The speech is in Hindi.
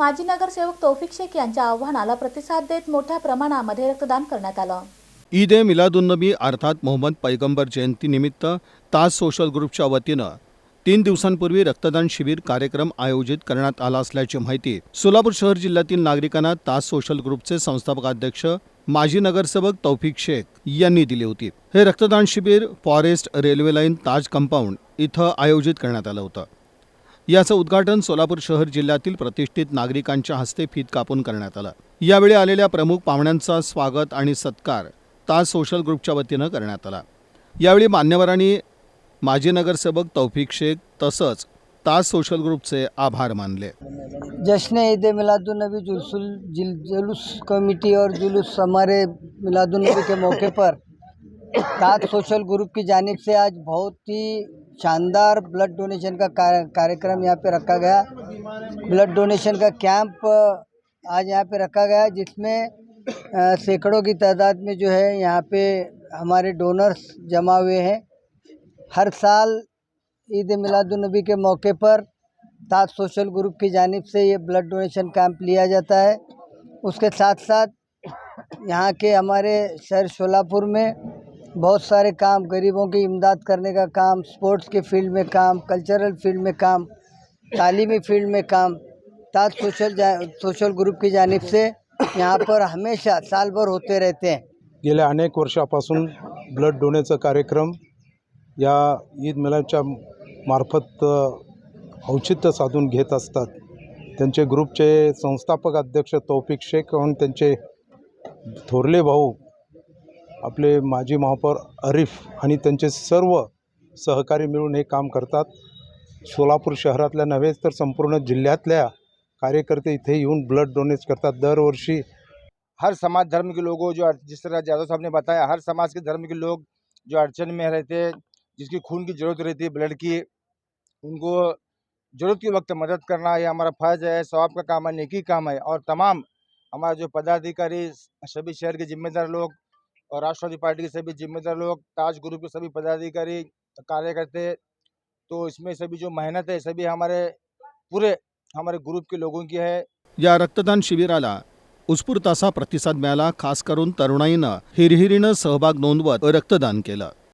माजी नगरसेवक तौफिक शेख यांच्या आव्हानाला प्रतिसाद देत मोठ्या प्रमाणामध्ये रक्तदान करण्यात आलं. ईद ए मिलादुन्नबी अर्थात मोहम्मद पैगंबर जयंतीनिमित्त ताज सोशल ग्रुपच्या वतीनं तीन दिवसांपूर्वी रक्तदान शिबिर कार्यक्रम आयोजित करण्यात आला असल्याची माहिती सोलापूर शहर जिल्ह्यातील नागरिकांना ताज सोशल ग्रुपचे संस्थापक अध्यक्ष माजी नगरसेवक तौफिक शेख यांनी दिली होती. हे रक्तदान शिबिर forest railway line Taj compound इथं आयोजित करण्यात आलं होतं. याचं उद्घाटन सोलापूर शहर जिल्ह्यातील प्रतिष्ठित नागरिकांच्या हस्ते फीत कापून करण्यात आलं. यावेळी आलेल्या प्रमुख पाहुण्यांचा स्वागत आणि सत्कार ताज सोशल ग्रुपच्या वतीनं करण्यात आला. यावेळी मान्यवरांनी माजी नगरसेवक तौफिक शेख तसंच ताज सोशल ग्रुपचे आभार मानले. जश्न ईद मिलादुलनबी जुलूस जिल- जुलूस कमेटी और जुलूस हमारे मिलादुलनबी के मौके पर ताज सोशल ग्रुप की जानब से आज बहुत ही शानदार ब्लड डोनेशन का कार्यक्रम यहाँ पे रखा गया। ब्लड डोनेशन का कैंप आज यहाँ पे रखा गया जिसमें सैकड़ों की तादाद में जो है यहाँ पे हमारे डोनर्स जमा हुए हैं। हर साल ईद मिलादुलनबी के मौके पर ताज सोशल ग्रुप की जानब से ये ब्लड डोनेशन कैंप लिया जाता है। उसके साथ साथ यहाँ के हमारे शहर शोलापुर में बहुत सारे काम, गरीबों की इमदाद करने का काम स्पोर्ट्स के फ़ील्ड में काम कल्चरल फ़ील्ड में काम, तालीमी फ़ील्ड में काम, ताज सोशल सोशल ग्रुप की जानिब से यहाँ पर हमेशा साल भर होते रहते हैं। गेल्या अनेक वर्षापासून ब्लड डोनेटचा कार्यक्रम या ईद मिलादच्या मार्फत औचित्य साधून घेत त्यांचे ग्रुपचे संस्थापक अध्यक्ष तौफिक शेख आणि त्यांचे थोरले भाऊ आपले माजी महापौर अरिफ त्यांचे सर्व सहकारी मिळून हे काम करतात. सोलापूर शहरातल्या नव्हेच तर संपूर्ण जिल्ह्यातल्या कार्यकर्ते इथे येऊन ब्लड डोनेट करतात. दरवर्षी हर समाज धर्म के लोगों जो जिस तरह यादव साहब ने बताया, हर समाज के धर्म के लोग जो अड़चन में रहते हैं जिसकी खून की ज़रूरत रहती है ब्लड की, उनको ज़रूरत के वक्त मदद करना ये हमारा फ़र्ज़ है सवाब का काम है, नेकी काम है और तमाम हमारे जो पदाधिकारी, सभी शहर के जिम्मेदार लोग और राष्ट्रवादी पार्टी के सभी जिम्मेदार लोग ताज ग्रुप के सभी पदाधिकारी कार्यकर्ते तो इसमें सभी जो मेहनत है सभी हमारे पूरे हमारे ग्रुप के लोगों की है। या रक्तदान शिबिराला उत्स्फूर्त असा प्रतिसाद मिळाला खास करून तरुणाईनं हिरहिरीनं सहभाग नोंदवत रक्तदान केलं.